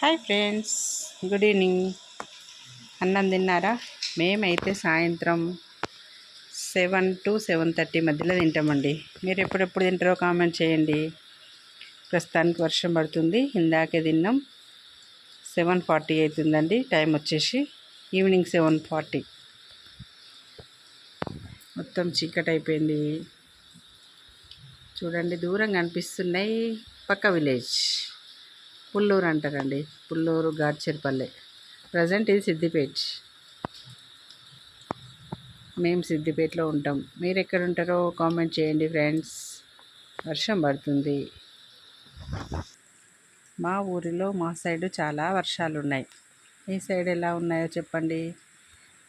Hi friends good evening. అన్నం తిన్నారా? మేమైతే సాయంత్రం సెవెన్ టు సెవెన్ థర్టీ మధ్యలో తింటామండి. మీరు ఎప్పుడెప్పుడు తింటారో కామెంట్ చేయండి. ప్రస్తుతానికి వర్షం పడుతుంది ఇందాకే తిన్నాం. సెవెన్ ఫార్టీ అవుతుందండి టైం వచ్చేసి ఈవినింగ్ సెవెన్ ఫార్టీ. మొత్తం చీకటి అయిపోయింది. చూడండి దూరం కనిపిస్తున్నాయి పక్క విలేజ్. పుల్లూరు అంటారండి. పుల్లూరు గాడ్చేర్పల్లె. ప్రజెంట్ ఇది సిద్దిపేట్. మేము సిద్దిపేటలో ఉంటాం. మీరు ఎక్కడ ఉంటారో కామెంట్ చేయండి ఫ్రెండ్స్. వర్షం పడుతుంది. మా ఊరిలో మా సైడు చాలా వర్షాలు ఉన్నాయి ఈ సైడ్ ఎలా ఉన్నాయో చెప్పండి.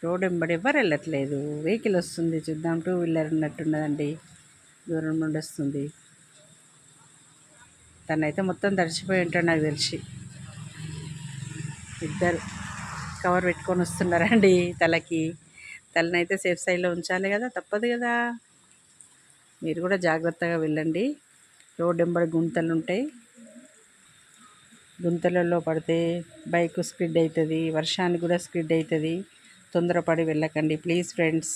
రోడ్ వెంబడి ఎవ్వరు వెళ్ళట్లేదు. వెహికల్ వస్తుంది. చూద్దాం. టూ వీలర్ ఉన్నట్టున్నదండి. దూరం నుండి వస్తుంది. తనైతే మొత్తం తడిచిపోయి ఉంటాడు నాకు తెలిసి. ఇద్దరు కవర్ పెట్టుకొని వస్తున్నారండి తలకి. తలనైతే సేఫ్ సైడ్లో ఉంచాలి కదా తప్పదు కదా. మీరు కూడా జాగ్రత్తగా వెళ్ళండి. రోడ్ వెంబడి గుంతలు ఉంటాయి. గుంతలలో పడితే బైక్ స్కిడ్ అవుతుంది వర్షానికి కూడా స్కిడ్ అవుతుంది. తొందరపడి వెళ్ళకండి. ప్లీజ్ ఫ్రెండ్స్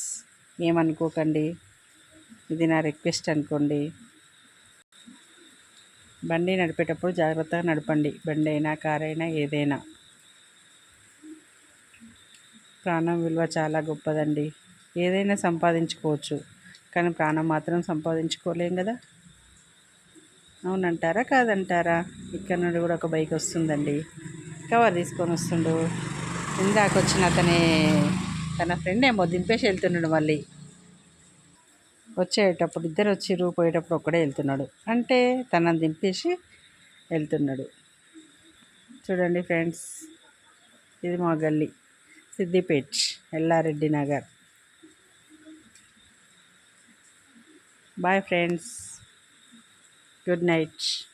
ఏమనుకోకండి. ఇది నా రిక్వెస్ట్ అనుకోండి. బండి నడిపేటప్పుడు జాగ్రత్తగా నడపండి. బండి అయినా కారైనా ఏదైనా. ప్రాణం విలువ చాలా గొప్పదండి. ఏదైనా సంపాదించుకోవచ్చు. కానీ ప్రాణం మాత్రం సంపాదించుకోలేం కదా? అవునంటారా? కాదంటారా? ఇక్కడ నుండి కూడా ఒక బైక్ వస్తుందండి. కవర్ తీసుకొని వస్తుండు. ఇందాక వచ్చిన అతనే తన ఫ్రెండ్ ఏమో దింపేసి వెళ్తున్నాడు మళ్ళీ. వచ్చేటప్పుడు ఇద్దరు వచ్చి పోయేటప్పుడు ఒక్కడే వెళ్తున్నాడు. అంటే తనని దింపేసి వెళ్తున్నాడు. చూడండి ఫ్రెండ్స్ ఇది మా గల్లీ Siddipet Yellareddy Nagar. Bye friends good night.